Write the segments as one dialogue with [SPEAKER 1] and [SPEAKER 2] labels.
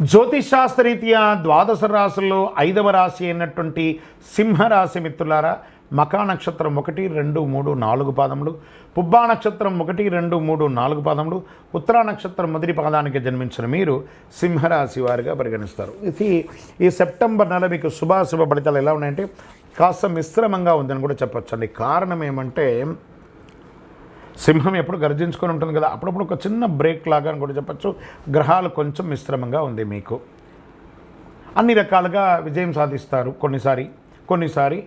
[SPEAKER 1] జ్యోతిషాస్త్రరీత్యా ద్వాదశ రాశుల్లో ఐదవ రాశి అయినటువంటి సింహరాశి మిత్రులారా మకా నక్షత్రం ఒకటి రెండు మూడు నాలుగు పాదములు పుబ్బా నక్షత్రం ఒకటి రెండు మూడు నాలుగు పాదములు ఉత్తరా నక్షత్రం మొదటి పాదానికి జన్మించిన మీరు సింహరాశి వారిగా పరిగణిస్తారు. ఇది ఈ సెప్టెంబర్ నెల మీకు శుభాశుభ ఫలితాలు ఎలా ఉన్నాయంటే కాస్త మిశ్రమంగా ఉందని కూడా చెప్పొచ్చండి. కారణం ఏమంటే సింహం ఎప్పుడు గర్జించుకొని ఉంటుంది కదా అప్పుడప్పుడు ఒక చిన్న బ్రేక్ లాగా అని కూడా చెప్పచ్చు. గ్రహాలు కొంచెం మిశ్రమంగా ఉంది మీకు. అన్ని రకాలుగా విజయం సాధిస్తారు కొన్నిసారి. కొన్నిసారి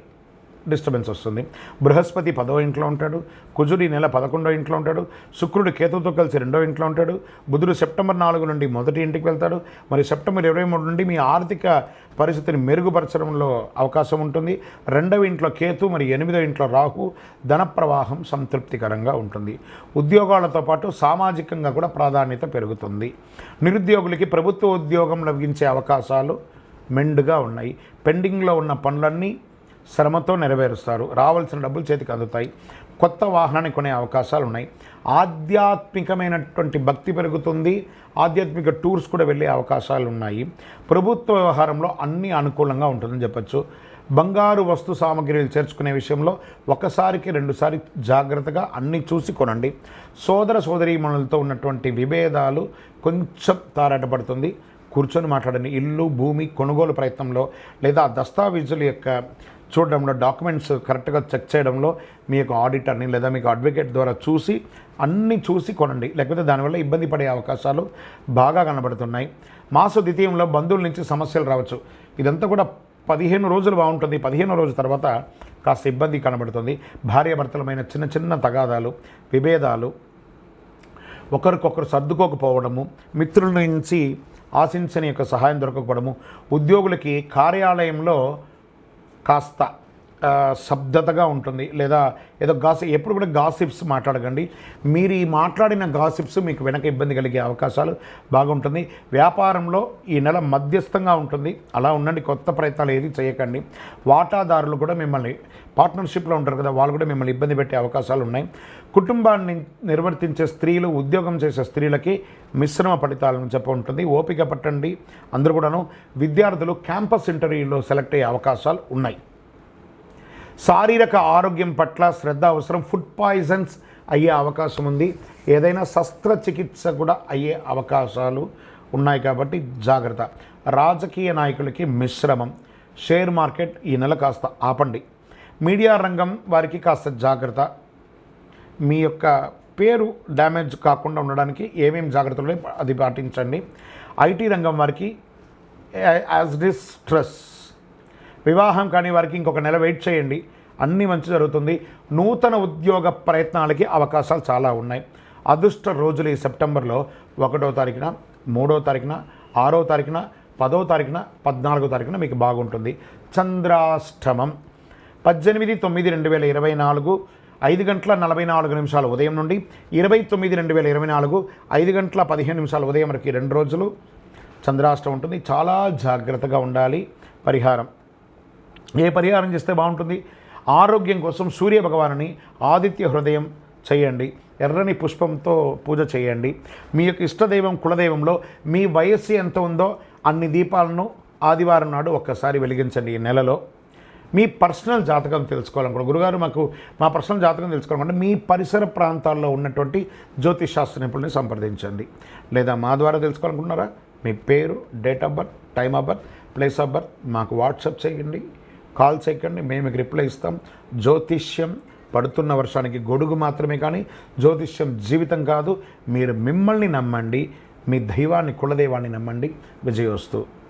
[SPEAKER 1] డిస్టర్బెన్స్ వస్తుంది. బృహస్పతి పదో ఇంట్లో ఉంటాడు కుజుడి నెల పదకొండో ఇంట్లో ఉంటాడు శుక్రుడు కేతువుతో కలిసి రెండో ఇంట్లో ఉంటాడు బుధుడు సెప్టెంబర్ నాలుగు నుండి మొదటి ఇంటికి వెళ్తాడు మరి సెప్టెంబర్ ఇరవై మూడు నుండి మీ ఆర్థిక పరిస్థితిని మెరుగుపరచడంలో అవకాశం ఉంటుంది. రెండవ ఇంట్లో కేతు మరి ఎనిమిదో ఇంట్లో రాహు ధన ప్రవాహం సంతృప్తికరంగా ఉంటుంది. ఉద్యోగాలతో పాటు సామాజికంగా కూడా ప్రాధాన్యత పెరుగుతుంది. నిరుద్యోగులకి ప్రభుత్వ ఉద్యోగం లభించే అవకాశాలు మెండుగా ఉన్నాయి. పెండింగ్లో ఉన్న పనులన్నీ శ్రమతో నెరవేరుస్తారు. రావాల్సిన డబ్బులు చేతికి అందుతాయి. కొత్త వాహనాన్ని కొనే అవకాశాలు ఉన్నాయి ఆధ్యాత్మికమైనటువంటి భక్తి పెరుగుతుంది. ఆధ్యాత్మిక టూర్స్ కూడా వెళ్ళే అవకాశాలు ఉన్నాయి ప్రభుత్వ వ్యవహారంలో అన్నీ అనుకూలంగా ఉంటుందని చెప్పచ్చు. బంగారు వస్తు సామగ్రిలు చేర్చుకునే విషయంలో ఒకసారికి రెండుసారి జాగ్రత్తగా అన్నీ చూసి కొనండి. సోదర సోదరీమణులతో ఉన్నటువంటి విభేదాలు కొంచెం తారాటపడుతుంది. కూర్చొని మాట్లాడండి ఇల్లు భూమి కొనుగోలు ప్రయత్నంలో లేదా దస్తావేజుల యొక్క చూడడంలో డాక్యుమెంట్స్ కరెక్ట్గా చెక్ చేయడంలో మీ యొక్క ఆడిటర్ని లేదా మీకు అడ్వకేట్ ద్వారా చూసి అన్నీ చూసి కొనండి. లేకపోతే దానివల్ల ఇబ్బంది పడే అవకాశాలు బాగా కనబడుతున్నాయి. మాస ద్వితీయంలో బంధువుల నుంచి సమస్యలు రావచ్చు. ఇదంతా కూడా పదిహేను రోజులు బాగుంటుంది. పదిహేను రోజుల తర్వాత కాస్త ఇబ్బంది కనబడుతుంది. భార్యాభర్తలమైన చిన్న చిన్న తగాదాలు విభేదాలు ఒకరికొకరు సర్దుకోకపోవడము మిత్రుల నుంచి ఆశించని యొక్క సహాయం దొరకకపోవడము ఉద్యోగులకి కార్యాలయంలో కాస్త ఆ, శబ్దతగా ఉంటుంది. లేదా ఏదో గాసి ఎప్పుడు కూడా గాసిప్స్ మాట్లాడకండి. మీరు ఈ మాట్లాడిన గాసిప్స్ మీకు వెనక ఇబ్బంది కలిగే అవకాశాలు బాగుంటుంది. వ్యాపారంలో ఈ నెల మధ్యస్థంగా ఉంటుంది. అలా ఉండండి కొత్త ప్రయత్నాలు ఏది చేయకండి. వాటాదారులు కూడా మిమ్మల్ని పార్ట్నర్షిప్లో ఉంటారు కదా వాళ్ళు కూడా మిమ్మల్ని ఇబ్బంది పెట్టే అవకాశాలు ఉన్నాయి. కుటుంబాన్ని నిర్వర్తించే స్త్రీలు ఉద్యోగం చేసే స్త్రీలకి మిశ్రమ ఫలితాలను చెప్ప ఉంటుంది. ఓపిక పట్టండి. అందరూ కూడాను విద్యార్థులు క్యాంపస్ ఇంటర్వ్యూలో సెలెక్ట్ అయ్యే అవకాశాలు ఉన్నాయి. శారీరక ఆరోగ్యం పట్ల శ్రద్ధ అవసరం ఫుడ్ పాయిజన్స్ అయ్యే అవకాశం ఉంది. ఏదైనా శస్త్రచికిత్స కూడా అయ్యే అవకాశాలు ఉన్నాయి కాబట్టి జాగ్రత్త. రాజకీయ నాయకులకి మిశ్రమం. షేర్ మార్కెట్ ఈ నెల కాస్త ఆపండి. మీడియా రంగం వారికి కాస్త జాగ్రత్త. మీ యొక్క పేరు డ్యామేజ్ కాకుండా ఉండడానికి ఏమేమి జాగ్రత్తలు అది పాటించండి. ఐటీ రంగం వారికి యాజ్ డిస్ స్ట్రెస్. వివాహం కాని వారికి ఇంకొక నెల వెయిట్ చేయండి. అన్నీ మంచి జరుగుతుంది. నూతన ఉద్యోగ ప్రయత్నాలకి అవకాశాలు చాలా ఉన్నాయి. అదృష్ట రోజులు ఈ సెప్టెంబర్లో ఒకటో తారీఖున మూడో తారీఖున ఆరో తారీఖున పదో తారీఖున పద్నాలుగో తారీఖున మీకు బాగుంటుంది. చంద్రాష్టమం. పద్దెనిమిది తొమ్మిది రెండు వేల ఇరవై నాలుగు ఐదు గంటల నలభై నాలుగు నిమిషాలు ఉదయం నుండి ఇరవై తొమ్మిది రెండు వేల ఇరవై నాలుగు ఐదు గంటల పదిహేను నిమిషాలు ఉదయం వరకు రెండు రోజులు చంద్రాష్టం ఉంటుంది. చాలా జాగ్రత్తగా ఉండాలి. పరిహారం. ఏ పరిహారం చేస్తే బాగుంటుంది? ఆరోగ్యం కోసం సూర్య భగవానుని ఆదిత్య హృదయం చేయండి. ఎర్రని పుష్పంతో పూజ చేయండి. మీ యొక్క ఇష్టదైవం కులదైవంలో మీ వయస్సు ఎంత ఉందో అన్ని దీపాలను ఆదివారం నాడు ఒక్కసారి వెలిగించండి ఈ నెలలో. మీ పర్సనల్ జాతకం తెలుసుకోవాలనుకోండి గురుగారు మాకు మా పర్సనల్ జాతకం తెలుసుకోవాలనుకుంటే మీ పరిసర ప్రాంతాల్లో ఉన్నటువంటి జ్యోతిష్ శాస్త్ర నిపుణుల్ని సంప్రదించండి. లేదా మా ద్వారా తెలుసుకోవాలనుకుంటున్నారా? మీ పేరు date of birth time of birth place of birth మాకు వాట్సాప్ చేయండి. కాల్ చేయకండి మేము మీకు రిప్లై ఇస్తాం. జ్యోతిష్యం పడుతున్న వర్షానికి గొడుగు మాత్రమే కానీ జ్యోతిష్యం జీవితం కాదు. మీరు మిమ్మల్ని నమ్మండి మీ దైవాన్ని కులదైవాన్ని నమ్మండి. విజయోస్తు.